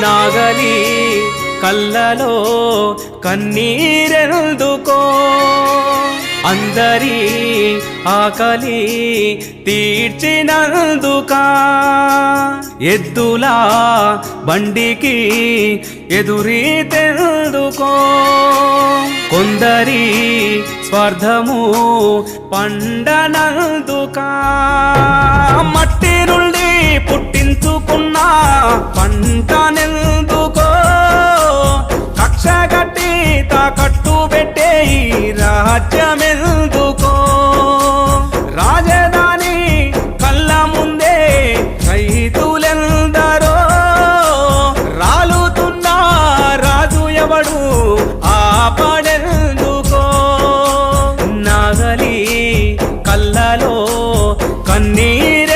నాగలి కళ్ళలో కన్నీరెందుకో అందరి ఆకలి తీర్చినందుక. ఎద్దులా బండికి ఎదురి తెందుకో కొందరి స్వార్థము పండనందుక. మట్టి నుండి పుట్టించుకున్న పంటనే తాకట్టు పెట్టే రాజ్యమెందుకో? రాజధాని కళ్ళ ముందే రైతులెందరో? రాలుతున్న రాజు ఎవడు? ఆపడెందుకో నగలీ